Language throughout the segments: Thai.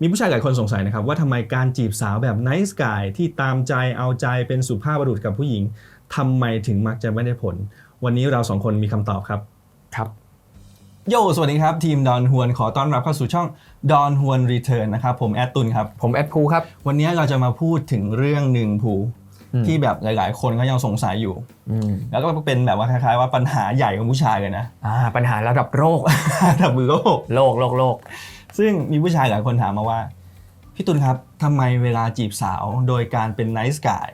มีผู้ชายหลายคนสงสัยนะครับว่าทำไมการจีบสาวแบบไนส์กายที่ตามใจเอาใจเป็นสุภาพบุรุษกับผู้หญิงทำไมถึงมักจะไม่ได้ผล วันนี้เราสองคนมีคำตอบครับครับโยสวัสดีครับ ทีมดอนฮวนขอต้อนรับเข้าสู่ช่องดอนฮวนรีเทิร์นนะครับผมแอดตุนครับ ผมแอดพูครับ วันนี้เราจะมาพูดถึงเรื่องหนึ่งผูอืมที่แบบหลาย ๆ คนก็ยังสงสัยอยู่อืมแล้วก็เป็นแบบว่าคล้าย ๆ ว่าปัญหาใหญ่ของผู้ชายเลยนะอ่าปัญหาระดับโลกดับมือโลกโลกโลกโลก ซึ่งมีผู้ชายหลายคนถามมาว่า พี่ตุลครับทำไมเวลาจีบสาวโดยการเป็นไนส์กาย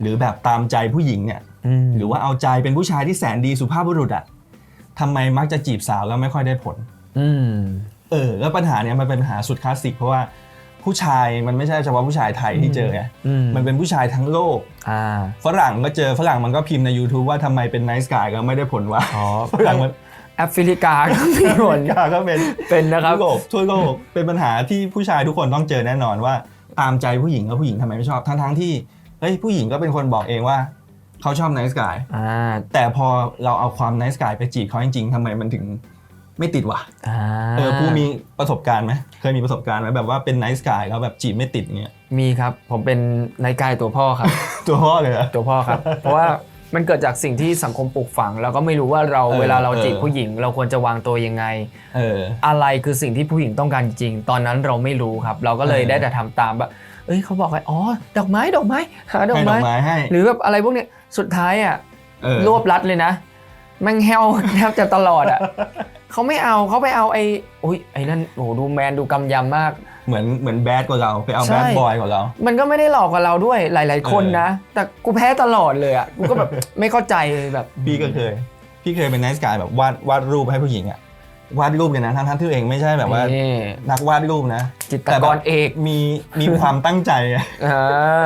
หรือแบบตามใจผู้หญิงเนี่ยอืมหรือว่าเอาใจเป็นผู้ชายที่แสนดีสุภาพบุรุษอะทำไมมักจะจีบสาวแล้วไม่ค่อยได้ผลอืมเออแล้วปัญหาเนี้ยมันเป็นปัญหาสุดคลาสสิกเพราะว่าผู้ชายมันไม่ใช่เฉพาะผู้ชายไทยที่เจอไงอืมมันเป็นผู้ชายทั้งโลกอ่าฝรั่งก็เจอฝรั่งมันก็พิมพ์ใน YouTube ว่าทำไมเป็นไนส์กายก็ไม่ได้ผลวะอ๋อฝรั่งมัน แอฟริกาก็มีผลกาก็เป็นเป็นนะครับทั่วโลกทั่วโลกเป็นปัญหาที่ผู้ชายทุกคนต้องเจอแน่นอนว่า ตามใจผู้หญิงแล้วผู้หญิงทำไมไม่ชอบทั้งทั้งๆที่เฮ้ยผู้หญิงก็เป็นคนบอกเองว่าเขาชอบไนส์กายอ่าแต่พอเราเอาความไนส์กายไปจีบเขาจริงๆทำไมมันถึงไม่ติดวะอ่าเออผู้มีประสบการณ์ไหมเคยมีประสบการณ์ไหมแบบว่าเป็นไนส์กายแล้วแบบจีบไม่ติดอย่างเงี้ยมีครับผมเป็นนายกายตัวพ่อครับ ตัวพ่อเลยเหรอตัวพ่อครับ เพราะว่า มันเกิดจากสิ่งที่สังคมปลูกฝัง แล้วก็ไม่รู้ว่าเราเออเวลาเราเออ จีบผู้หญิง เราควรจะวางตัวยังไง เออ อะไรคือสิ่งที่ผู้หญิงต้องการจริง ตอนนั้นเราไม่รู้ครับ เราก็เลยเออ ได้แต่ทำตามแบบเอ้ยเขาบอกว่าอ๋อดอกไม้ดอกไม้หาดอกให้ดอไม้ กไม้ให้หรือแบบอะไรพวกเนี้ยสุดท้ายอะ เออ รวบรัดเลยนะแม่งแฮว แทบจะตลอดอะเขาไม่เอาเขาไปเอาไอ้อุ้ยไอ้นั่นโอ้โหดูแมนดูกำยำมาก เหมือนเหมือนแบดกว่าเราไปเอาใช่ แบดบอยกว่าเรา มันก็ไม่ได้หลอกกับเราด้วยหลาย ๆ คนเออนะ แต่กูแพ้ตลอดเลยอะกูก็แบบ ไม่เข้าใจเลยแบบ พี่ก็เคย พี่เคยเป็นไนส์กายแบบวาดวาดรูปให้ผู้หญิงอะ วาดรูปกันนะทั้งทั้งๆที่ตัวเองไม่ใช่แบบว่านี่นักวาดรูปนะจิตรแต่กแบบรเอกมีมีความตั้งใจอะอ่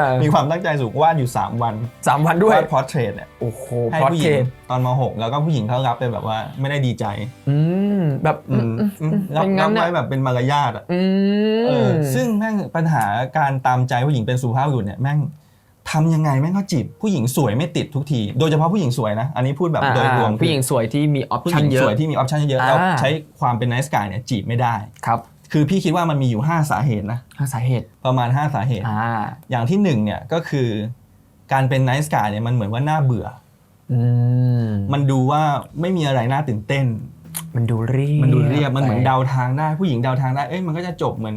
ามีความตั้งใจสูงวาดอยู่ 3 วันสามวันด้วย วาดพอร์เทรตเนี่ยโอ้โหให้พอดผู้หเทญิงนตอนม .6 แล้วก็ผู้หญิงเขารับไปแบบว่าไม่ได้ดีใจอืมแบบ อืมอืมอืมรับเป็นรังั้บนไว้อะแบบเป็นมารยาทอะอืม เออซึ่งแม่งปัญหาการตามใจผู้หญิงเป็นสุภาพบุรุษเนี่ยแม่ง ทำยังไงแม่งก็จีบผู้หญิงสวยไม่ติดทุกที โดยเฉพาะผู้หญิงสวยนะ อันนี้พูดแบบอ่าโดยรวมผู้หญิงสวยที่มีออปผู้หชั่นญิงเยสอะ วยที่มีออปชั่นเยอะอ่าแล้วใช้ความเป็นไนส์กายเนี่ยจีบไม่ได้ ครับคือพี่คิดว่ามันมีอยู่ 5 สาเหตุนะหาสาเหตุประมาณ 5 สาเหตุ อ่าอย่างที่1เนี่ยก็คือการเป็นไนส์กายเนี่ยมันเหมือนว่าน่าเบื่อ อืมมันดูว่าไม่มีอะไรน่าตื่นเต้น มันดูเรียบมันดูเรียบมันเหมือนไปเดาทางได้ผู้หญิงเดาทางได้เอ้ยมันก็จะจบเหมือน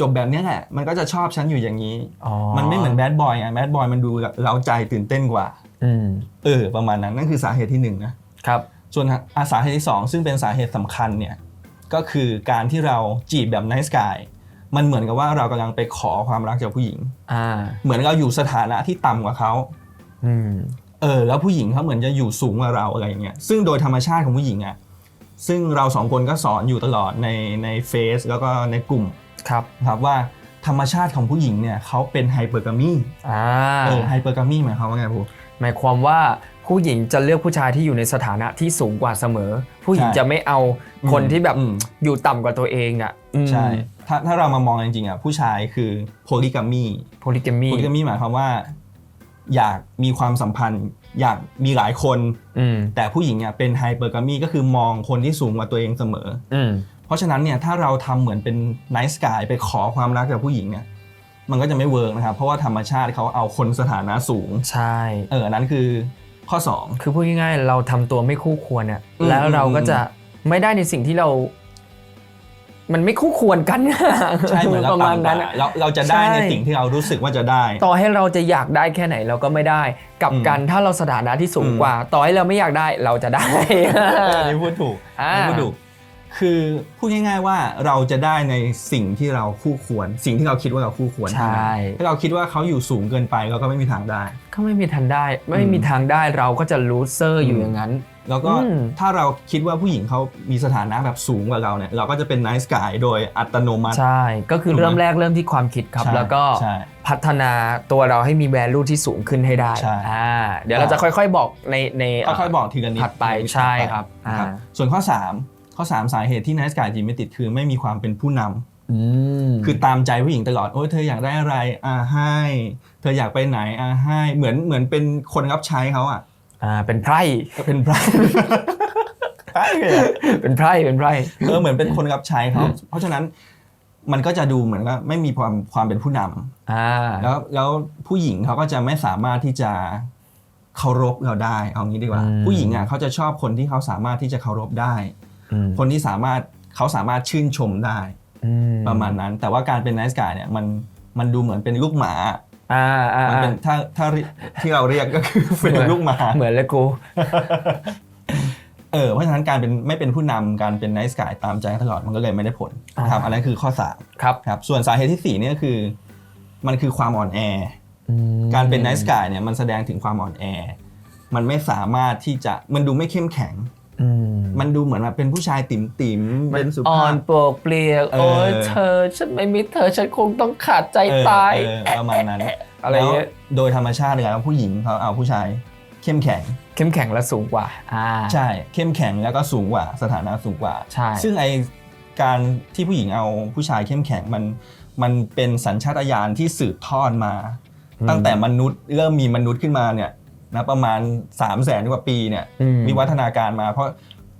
จบแบบเนี้ยแหละ มันก็จะชอบฉันอยู่อย่างนี้อ๋อมันไม่เหมือนแบดบอยไงแบดบอยมันดูเร้าใจตื่นเต้นกว่าอืมเออประมาณนั้นนั่นคือสาเหตุที่หนึ่งนะครับส่วนอาสาเหตุที่สองซึ่งเป็นสาเหตุสำคัญเนี่ยก็คือการที่เราจีบแบบไนส์กายมันเหมือนกับว่าเรากำลังไปขอความรักจากผู้หญิงอ่าเหมือนเราอยู่สถานะที่ต่ำกว่าเขาอืมเออแล้วผู้หญิงเขาเหมือนจะอยู่สูงกว่าเราอะไรอย่างเงี้ยซึ่งโดยธรรมชาติของผู้หญิงอะซึ่งเราสองคนก็สอนอยู่ตลอดในในเฟซแล้วก็ในกลุ่ม ครับนะครับว่าธรรมชาติของผู้หญิงเนี่ยเขาเป็นไฮเปอร์กามีอ่าเออไฮเปอร์กามีหมายความว่าไงพูหมายความว่าผู้หญิงจะเลือกผู้ชายที่อยู่ในสถานะที่สูงกว่าเสมอ ผู้หญิงใช่จะไม่เอาคนที่แบบอืมอยู่ต่ำกว่าตัวเองอะใช่ถ้าถ้าเรามามองจริงๆอะผู้ชายคือโพลิกามีโพลิเกมีโพลิกามีหมายความว่า อยากมีความสัมพันธ์ อยากมีหลายคนอืมแต่ผู้หญิงเนี่ยเป็นไฮเปอร์กามีก็คือมองคนที่สูงกว่าตัวเองเสมออืม เพราะฉะนั้นเนี่ยถ้าเราทำเหมือนเป็นไนส์กายไปขอความรักจากผู้หญิงเนี่ยมันก็จะไม่เวิร์กนะครับ เพราะว่าธรรมชาติเขาเอาคนสถานะสูง ใช่ เอออันนั้นคือข้อ 2 คือพูดง่ายๆเราทำตัวไม่คู่ควรอะอืมแล้วเราก็อืมจะไม่ได้ในสิ่งที่เรา มันไม่คู่ควรกันใช่เหมือนเราประมาณต่ำกนั้ว่านอะเราเราจะได้ในใช่สิ่งที่เรารู้สึกว่าจะได้ ต่อให้เราจะอยากได้แค่ไหนเราก็ไม่ได้กลับกันถ้าเราสถานะที่สูงอืมกว่า ต่อให้เราไม่อยากได้เราจะได้อันนี้พูดถูกอ่าอันนี้พูดถูก คือพูดง่าย ๆว่าเราจะได้ในสิ่งที่เราคู่ควร สิ่งที่เราคิดว่าเราคู่ควรใช่ ถ้าเราคิดว่าเขาอยู่สูงเกินไปเราก็ไม่มีทางได้ก็ไม่มีทางได้ ไม่มีทางได้เราก็จะลูเซอร์อยู่อืมอย่างนั้น แล้วก็อืมถ้าเราคิดว่าผู้หญิงเขามีสถานะแบบสูงกว่าเราเนี่ยเราก็จะเป็นไนส์กายโดยอัตโนมัติ ใช่ ก็คือถูกไหมเริ่มแรกเริ่มที่ความคิดครับใช่แล้วก็ใช่พัฒนาตัวเราให้มีแวลูที่สูงขึ้นให้ได้ใช่อ่าเดี๋ยวเราจะค่อยๆบอกในในค่อยๆบอกทีละนิดถัดไปทีละนิดใช่ถัดไปครับนะครับอ่าส่วนข้อ 3 ข้อ3สาเหตุที่ไนส์กายจีบไม่ติดคือไม่มีความเป็นผู้นำอืมคือตามใจผู้หญิงตลอดโอ้ยเธออยากได้อะไรอ่าให้ เธออยากไปไหนอ่าให้ เหมือนเหมือนเป็นคนรับใช้เขาอะอ่าเป็นไพร่ก็เป็นไพร่ใช่เลยอะเป็นไพร่เป็นไพร่เออเหมือนเป็นคนรับใช้เขาเพราะฉะนั้นมันก็จะดูเหมือนว่าไม่มีความความเป็นผู้นำอ่าแล้วแล้วผู้หญิงเขาก็จะไม่สามารถที่จะเคารพเราได้ เอางี้ดีกว่าอืมผู้หญิงอะเขาจะชอบคนที่เขาสามารถที่จะเคารพได้อืม คนที่สามารถเขาสามารถชื่นชมได้อืประมาณนั้น แต่ว่าการเป็นไนส์กายเนี่ยมันมันดูเหมือนเป็นลูกหมาอ่าอ่ามันเป็นถ้าถ้าที่เราเรียกก็คือเป็นลูกหมาเหมือนเลยกูเออเพราะฉะนั้นการเป็นไม่เป็นผู้นำการเป็นไนส์กายตามใจตลอดมันก็เลยไม่ได้ผลนะครับอ่าอันนั้นคือข้อสามครับครับส่วนสาเหตุที่สี่เนี่ยก็คือ มันคือความอ่อนแออืมการเป็นไนส์กายเนี่ยมันแสดงถึงความอ่อนแอ มันไม่สามารถที่จะมันดูไม่เข้มแข็งอื มมันดูเหมือนแบบเป็นผู้ชายติ๋มติ๋มๆเป็นสุอ่อภาพนโปรกเปลียกเออโอ้ยเธอฉันไม่มีเธอฉันคงต้องขาดใจเออตายเออประมาณนั้นอะไรเงี้ยแล้วโดยธรรมชาติเลยแล้วผู้หญิงเขาเอาผู้ชายเข้มแข็ง เข้มแข็งและสูงกว่าอ่าใช่เข้มแข็งแล้วก็สูงกว่าสถานะสูงกว่าใช่ซึ่งไอการที่ผู้หญิงเอาผู้ชายเข้มแข็งมันมันเป็นสัญชาตญาณที่สืบทอดมา ตั้งแต่มนุษย์เริ่มมีมนุษย์ขึ้นมาเนี่ย นะประมาณ 3 0 0แสนกว่าปีเนี่ยอืมวิวัฒนาการมา เพราะ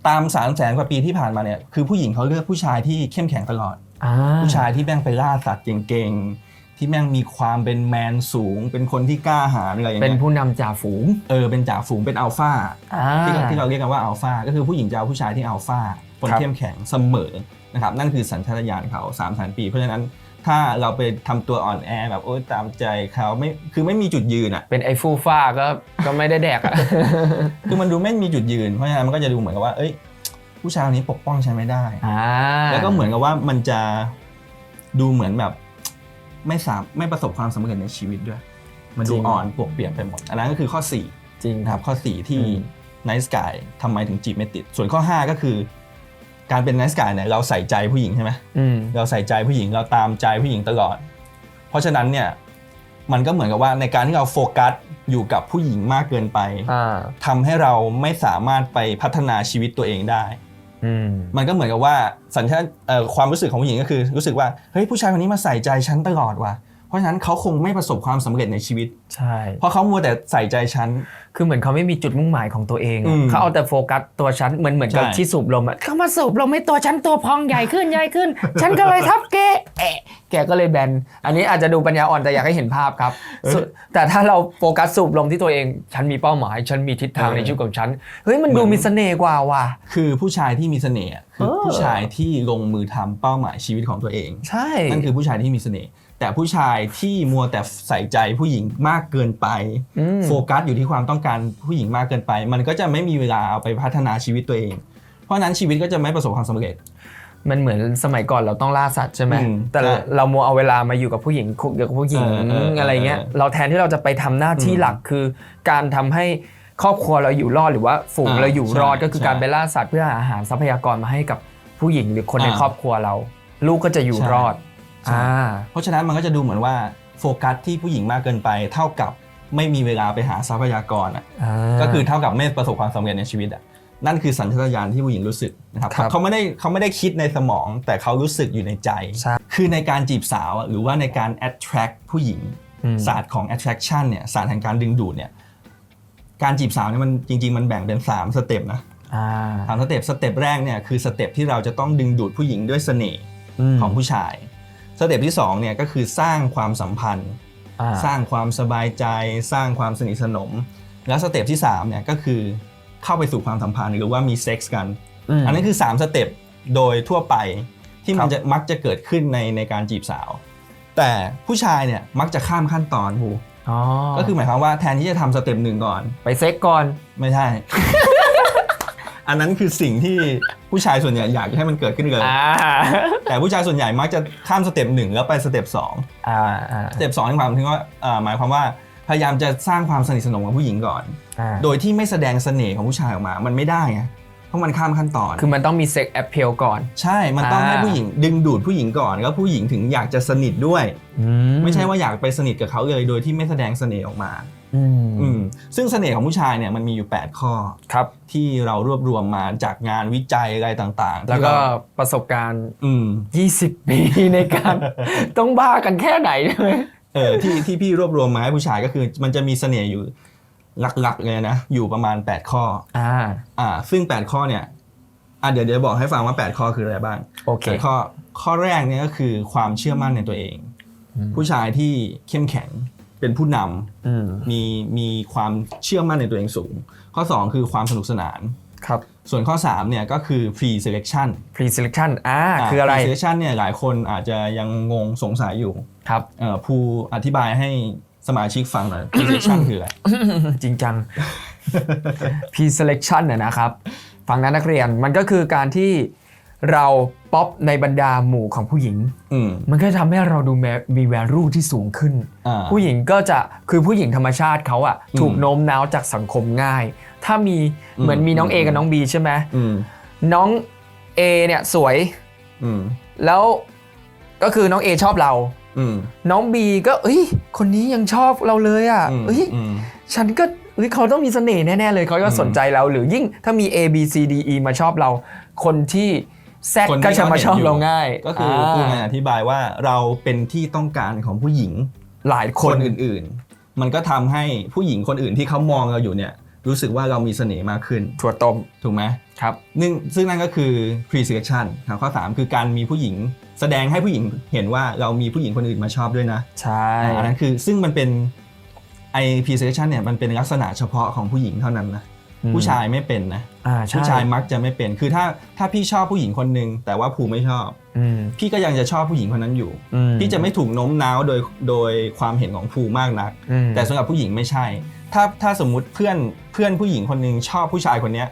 ตาม3 0 0แสนกว่าปีที่ผ่านมาเนี่ยคือผู้หญิงเขาเลือกผู้ชายที่เข้มแข็งตลอดอ่าผู้ชายที่แม่งไปล่าสัตว์เก่งๆ ที่แม่งมีความเป็นแมนสูง เป็นคนที่กล้าหาญอะไรอย่างเป็นเงี้ยผู้นำจ่าฝูงเออเป็นจ่าฝูงเป็นอัลฟาอ่าที่เราที่เราเรียกกันว่าอัลฟาก็คือผู้หญิงจะเอาผู้ชายที่อัลฟาคนครับเข้มแข็งเสมอนะครับนั่นคือสัญชาตญาณเขา3ามแสนปี เพราะฉะนั้น ถ้าเราไปทำตัวอ่อนแอแบบโอ๊ยตามใจเขาไม่คือไม่มีจุดยืนอะ เป็นไอ้ฟูฟ้าก็ก็ไม่ได้แดกอะ คือมันดูไม่มีจุดยืนเพราะฉะนั้นมันก็จะดูเหมือนกับว่า เอ้ย ผู้ชายคนนี้ปกป้องฉันไม่ได้ อ่าแล้วก็เหมือนกับว่ามันจะดูเหมือนแบบ ไม่สามไม่ประสบความสำเร็จในชีวิตด้วย มันดูอ่อนปวกเปียกไปหมด อันนั้นก็คือข้อ4 จริง นะครับข้อ 4 ที่อืม Nice Guy ทำไมถึงจีบไม่ติด ส่วนข้อ 5 ก็คือ การเป็น Nice Guy เนี่ยเราใส่ใจผู้หญิงใช่ไหมอืมเราใส่ใจผู้หญิงเราตามใจผู้หญิงตลอด เพราะฉะนั้นเนี่ยมันก็เหมือนกับว่าในการที่เราโฟกัสอยู่กับผู้หญิงมากเกินไปอ่าทำให้เราไม่สามารถไปพัฒนาชีวิตตัวเองได้อืมมันก็เหมือนกับว่าสัญชาตเอ่อความรู้สึกของผู้หญิงก็คือ รู้สึกว่าเฮ้ยผู้ชายคนนี้มาใส่ใจฉันตลอดว่ะ เพราะฉะนั้นเขาคงไม่ประสบความสำเร็จในชีวิต ใช่ เพราะเขามัวแต่ใส่ใจฉัน คือเหมือนเขาไม่มีจุดมุ่งหมายของตัวเองอือะมเขาเอาแต่โฟกัสตัวฉันเหมือนเหมือนกับใช่ที่สูบลมอะเขามาสูบลมให้ตัวฉันตัวพองใหญ่ขึ้นใหญ่ขึ้น ฉันก็เลยทับแกแอะแกก็เลยแบน อันนี้อาจจะดูปัญญาอ่อนแต่อยากให้เห็นภาพครับสุดแต่ถ้าเราโฟกัสสูบลมที่ตัวเอง ฉันมีเป้าหมาย ฉันมีทิศทางในชีวิตของฉัน เฮ้ยมันดูมีเสน่ห์กว่าว่ะ คือผู้ชายที่มีเสน่ห์อะคือเออผู้ชายที่ลงมือทำเป้าหมายชีวิตของตัวเอง ใช่ นั่นคือผู้ชายที่มีเสน่ห์ แต่ผู้ชายที่มัวแต่ใส่ใจผู้หญิงมากเกินไปมโฟกัสอยู่ที่ความต้องการผู้หญิงมากเกินไป มันก็จะไม่มีเวลาเอาไปพัฒนาชีวิตตัวเอง เพราะฉะนั้นชีวิตก็จะไม่ประสบความสำเร็จ มันเหมือนสมัยก่อนเราต้องล่าสัตว์ใช่ไหมอืมแต่ใช่เรามัวเอาเวลามาอยู่กับผู้หญิงคุกอยู่กับผู้หญิงเออเออเออออะไรเงี้ย เราแทนที่เราจะไปทำหน้าที่อืมหลักคือ การทำให้ครอบครัวเราอยู่รอดหรือว่าฝูงอ่าเราอยู่รอดใช่ก็คือใช่การไปล่าสัตว์เพื่อหาอาหารทรัพยากรมาให้กับผู้หญิงหรือคนในอ่าครอบครัวเรา ลูกก็จะอยู่ใช่ รอดใช่อ่า เพราะฉะนั้นมันก็จะดูเหมือนว่าโฟกัสที่ผู้หญิงมากเกินไป เท่ากับไม่มีเวลาไปหาทรัพยากรอะก็คือเท่ากับไม่ประสบความสำเร็จในชีวิตอะนั่นคือสัญชาตญาณที่ผู้หญิงรู้สึกนะครับครับเขาไม่ได้เขาไม่ได้คิดในสมอง แต่เขารู้สึกอยู่ในใจใช่คือในการจีบสาวอะหรือว่าในการ attract ผู้หญิงอืมศาสตร์ของ attraction เนี่ยศาสตร์แห่งการดึงดูดเนี่ยการจีบสาวเนี่ยมันจริง ๆ มันแบ่งเป็น 3 สเต็ปนะอ่าสามสเต็ปสเต็ปแรกเนี่ยคือสเต็ปที่เราจะต้องดึงดูดผู้หญิงด้วยเสน่ห์ของผู้ชาย สเต็ปที่สองเนี่ยก็คือสร้างความสัมพันธ์อ่าสร้างความสบายใจ สร้างความสนิทสนม แล้วสเต็ปที่3เนี่ยก็คือเข้าไปสู่ความสัมพันธ์หรือว่ามีเซ็กส์กันมอันนั้นคือ 3 สเต็ปโดยทั่วไปที่มัครันบจะมักจะเกิดขึ้นในในการจีบสาว แต่ผู้ชายเนี่ยมักจะข้ามขั้นตอนผูอ๋อก็คือหมายความว่าแทนที่จะทำสเต็ปหนึ่งก่อน ไปเซ็กก่อนไม่ใช่ อันนั้นคือสิ่งที่ผู้ชายส่วนใหญ่อยากให้มันเกิดขึ้นเลย อ่าแต่ผู้ชายส่วนใหญ่มักจะข้ามสเต็ปหนึ่งแล้วไปสเต็ปสองอ่าอ่าสเต็ปสองในความถึงว่าอ่าหมายความว่าพยายามจะสร้างความสนิทสนมกับผู้หญิงก่อน อ่าโดยที่ไม่แสดงเสน่ห์ของผู้ชายออกมา มันไม่ได้ไงเพราะมันข้ามขั้นตอน คือมันต้องมีเซ็กแอปเพลก่อน ใช่ มันต้องอ่า ให้ผู้หญิงดึงดูดผู้หญิงก่อน แล้วผู้หญิงถึงอยากจะสนิทด้วย ไม่ใช่ว่าอยากไปสนิทกับเขาเลย โดยที่ไม่แสดงเสน่ห์ออกมา อืมอืมซึ่งเสน่ห์ของผู้ชายเนี่ยมันมีอยู่ 8 ข้อครับที่เรารวบรวมมาจากงานวิจัยอะไรต่างๆ แล้วก็ที่เราประสบการณ์อืม20 ปีในการ ต้องบ้ากันแค่ไหนใช่ไหมเออที่ที่พี่รวบรวมมาให้ผู้ชายก็คือ มันจะมีเสน่ห์อยู่หลักๆเลยนะอยู่ประมาณ 8 ข้ออ่าอ่า ซึ่ง 8 ข้อเนี่ยอะเดี๋ยวเดี๋ยวบอกให้ฟังว่า 8 ข้อคืออะไรบ้างโอเคแปดข้อข้อแรกเนี่ยก็คือความเชื่อมั่นในตัวเอง ผู้ชายที่เข้มแข็ง เป็นผู้นำอืมมีมีความเชื่อมั่นในตัวเองสูง ข้อ 2 คือความสนุกสนานครับส่วนข้อ3เนี่ยก็คือ pre selection pre selection อ่าคืออะไร pre selection เนี่ยหลายคนอาจจะยังงงสงสัยอยู่ครับเอ่อภูอธิบายให้สมาชิกฟังหน่อย pre selection คืออะไรจริงจัง pre selection น่ะนะครับ ฟังนะนักเรียนมันก็คือการที่ เราป๊อปในบรรดาหมู่ของผู้หญิง อืม มันก็จะทำให้เราดูแมมี value ที่สูงขึ้น อ่า ผู้หญิงก็จะคือผู้หญิงธรรมชาติเขาอะอืมถูกโน้มน้าวจากสังคมง่าย ถ้ามีอืมเหมือนมีน้องเออืมกับน้องบีใช่ไหมอืม น้องเอเนี่ยสวยอืม แล้วก็คือน้องเอชอบเรา อืม น้องบีก็เอ้ยคนนี้ยังชอบเราเลยอะอืมเอ้ย อืม ฉันก็เฮ้ยเขาต้องมีเสน่ห์แน่ ๆ เลยเขาก็อืมสนใจเรา หรือยิ่งถ้ามี A B C D E มาชอบเรา คนที่ แซดคนที่ก็จะมาชอบเขาเห็นอยู่เราง่าย ก็คือพูดง่ายๆอธิบายว่าเราเป็นที่ต้องการของผู้หญิงหลายคคนนอื่นๆ มันก็ทำให้ผู้หญิงคนอื่นที่เขามองเราอยู่เนี่ยรู้สึกว่าเรามีเสน่ห์มากขึ้นถั่วต้มถูกไหมครับนึ่งซึ่งนั่นก็คือ pre selection ครับข้อ 3 คือการมีผู้หญิงแสดงให้ผู้หญิงเห็นว่าเรามีผู้หญิงคนอื่นมาชอบด้วยนะ ใช่อันนั้นคือซึ่งมันเป็นไอ pre selection เนี่ยมันเป็นลักษณะเฉพาะของผู้หญิงเท่านั้นนะอืม ผู้ชายไม่เป็นนะอ่าใช่ผู้ชายมักจะไม่เป็น คือถ้าถ้าพี่ชอบผู้หญิงคนหนึ่งแต่ว่าภูไม่ชอบ อืม พี่ก็ยังจะชอบผู้หญิงคนนั้นอยู่ อืม พี่จะไม่ถูกโน้มน้าวโดยโดยความเห็นของภูมากนัก อืมแต่สำหรับผู้หญิงไม่ใช่ ถ้าถ้าสมมุติเพื่อนเพื่อนผู้หญิงคนหนึ่งชอบผู้ชายคนเนี้ย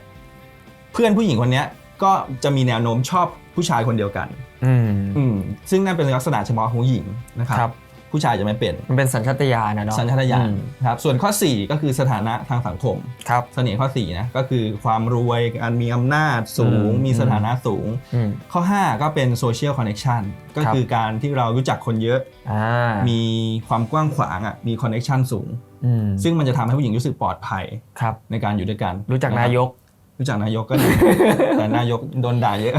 เพื่อนผู้หญิงคนเนี้ยก็จะมีแนวโน้มชอบผู้ชายคนเดียวกัน อืม อืมซึ่งนั่นเป็นลักษณะเฉพาะของผู้หญิงนะครับ ครับ ผู้ชายจะไม่เป็น มันเป็นสัญชาตญาณนะเนาะสัญชาตญาณอืมครับส่วนข้อ 4 ก็คือสถานะทางสังคม ครับ เสน่ห์ข้อ4นะก็คือความรวยการมีอำนาจสูง อืม มีสถานะสูง อืม ข้อ 5 ก็เป็นโซเชียลคอนเน t ชันก็ครับ คือการที่เรารู้จักคนเยอะอ่ามีความกว้างขวางอะมีคอนเน t ชันสูง อืมซึ่งมันจะทำให้ผู้หญิงรู้สึกปลอดภัยครับ ในการอยู่ด้วยกันรู้จักนายก รู้จักนายกก็ดี แต่นายกโดนด่าเยอะ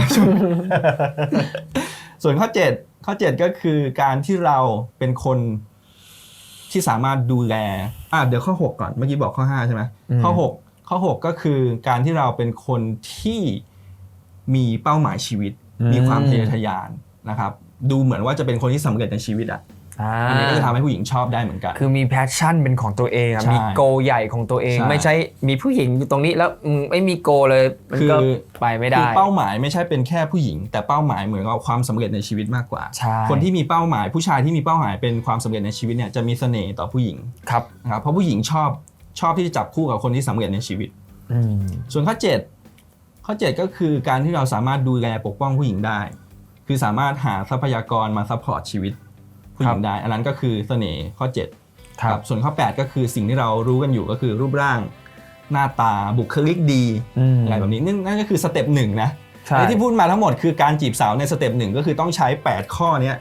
ส่วนข้อ 7 ข้อ 7 ก็คือการที่เราเป็นคนที่สามารถดูแลอะเดี๋ยวข้อ 6 ก่อนเมื่อกี้บอกข้อ 5 ใช่ไหมอืมข้อ 6 ข้อ 6 ก็คือการที่เราเป็นคนที่มีเป้าหมายชีวิต มีความทะเยอทะยานนะครับ ดูเหมือนว่าจะเป็นคนที่สำเร็จในชีวิตอะ อ่าอันนี้ก็จะทำให้ผู้หญิงชอบได้เหมือนกัน คือมีแพชชั่นเป็นของตัวเองอะใช่มีโกใหญ่ของตัวเอง ใช่ ไม่ใช่มีผู้หญิงอยู่ตรงนี้แล้วอืมไม่มีโกเลยมันก็คือไปไม่คืได้ อเป้าหมายไม่ใช่เป็นแค่ผู้หญิง แต่เป้าหมายเหมือนกับความสำเร็จในชีวิตมากกว่า ใช่ คนที่มีเป้าหมายผู้ชายที่มีเป้าหมายเป็นความสำเร็จในชีวิตเนี่ยจะมีเสน่ห์ต่อผู้หญิงครับนะครับเพราะผู้หญิงชอบชอบที่จะจับคู่กับคนที่สำเร็จในชีวิต อืมส่วนข้อ 7 ข้อ 7 ก็คือการที่เราสามารถดูแลปกป้องผู้หญิงได้ คือสามารถหาทรัพยากรมาซัพพอร์ตชีวิต ผู้หญิงได้ อันนั้นก็คือเสน่ห์ข้อ7ครับส่วนข้อ 8 ก็คือสิ่งที่เรารู้กันอยู่ก็คือรูปร่างหน้าตาบุคลิกดีอืมอะไรแบบนี้นั่นนั่นก็คือสเต็ปหนึ่งนะใช่ไอ้ที่พูดมาทั้งหมดคือการจีบสาวในสเต็ปหนึ่งก็คือต้องใช้ 8 ข้อเนี้ย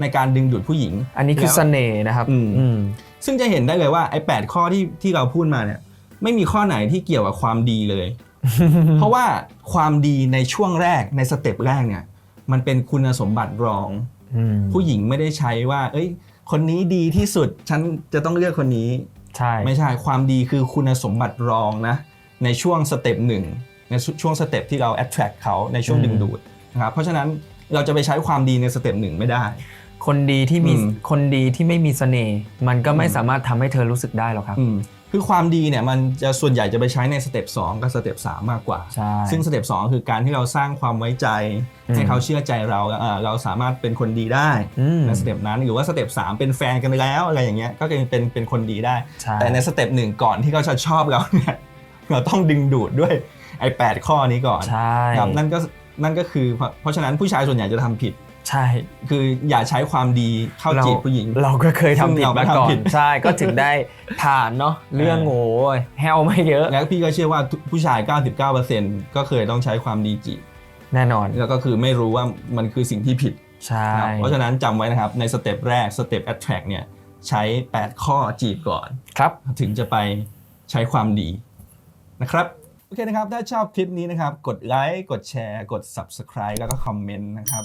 ในการดึงดูดผู้หญิง อันนี้คือแล้วเสน่ห์นะครับอืมอืมซึ่งจะเห็นได้เลยว่าไอ้แข้อที่ที่เราพูดมาเนี่ยไม่มีข้อไหนที่เกี่ยวกับความดีเลย เพราะว่าความดีในช่วงแรกในสเต็ปแรกเนี่ยมันเป็นคุณสมบัติรองอืม ผู้หญิงไม่ได้ใช้ว่า เอ้ย คนนี้ดีที่สุดฉันจะต้องเลือกคนนี้ใช่ไม่ใช่ความดีคือคุณสมบัติรองนะ ในช่วงสเต็ปหนึ่งในช่วงสเต็ปที่เรา attract เขาในช่วงดึงดูดนะครับเพราะฉะนั้นเราจะไปใช้ความดีในสเต็ปหนึ่งไม่ได้ คนดีที่มีอืมคนดีที่ไม่มีเสน่ห์มันก็ไม่สามารถทำให้เธอรู้สึกได้หรอกครับอืม คือความดีเนี่ยมันจะส่วนใหญ่จะไปใช้ในสเต็ป2กับสเต็ป3มากกว่า ใช่ ซึ่งสเต็ป2คือการที่เราสร้างความไว้ใจอืมให้เขาเชื่อใจเราอ่าเราสามารถเป็นคนดีได้อืมในสเต็ปนั้นหรือว่าสเต็ป3เป็นแฟนกันแล้วอะไรอย่างเงี้ยก็เป็นเป็นเป็นคนดีได้ใช่แต่ในสเต็ปหนึ่งก่อนที่เขาจะชอบเราเนี่ยเราต้องดึงดูดด้วยไอ้แปดข้อนี้ก่อนใช่ครับนั่นก็นั่นก็คือเพราะเพราะฉะนั้นผู้ชายส่วนใหญ่จะทำผิด ใช่ คืออย่าใช้ความดีเข้าเราจีบผู้หญิง เราก็เคยทำผิดซึ่งเราก็มาก่อนทำผิดใช่ ก็ถึงได้ผ่านเนาะ เรื่องโง่แฮวไม่เยอะ แล้วพี่ก็เชื่อว่าทุกผู้ชาย 99%ก็เคยต้องใช้ความดีจีบ แน่นอน แล้วก็คือไม่รู้ว่ามันคือสิ่งที่ผิด ใช่ครับเพราะฉะนั้นจำไว้นะครับ ในสเต็ปแรก สเต็ป attract เนี่ย ใช้ 8 ข้อจีบก่อน ครับ ถึงจะไปใช้ความดีนะครับโอเคนะครับ ถ้าชอบคลิปนี้นะครับ กดไลค์ กดแชร์ กด subscribe แล้วก็คอมเมนต์นะครับ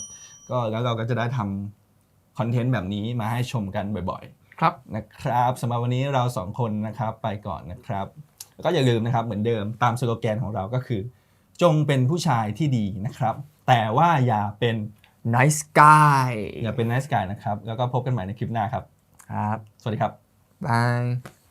ก็แล้วเราก็จะได้ทำคอนเทนต์แบบนี้มาให้ชมกันบ่อยๆ ครับนะครับสำหรับวันนี้เราสองคนนะครับไปก่อนนะครับแล้วก็อย่าลืมนะครับเหมือนเดิมตามสโลแกนของเราก็คือ จงเป็นผู้ชายที่ดีนะครับ แต่ว่าอย่าเป็น nice guy อย่าเป็น nice guy นะครับ แล้วก็พบกันใหม่ในคลิปหน้าครับ ครับ สวัสดีครับ บาย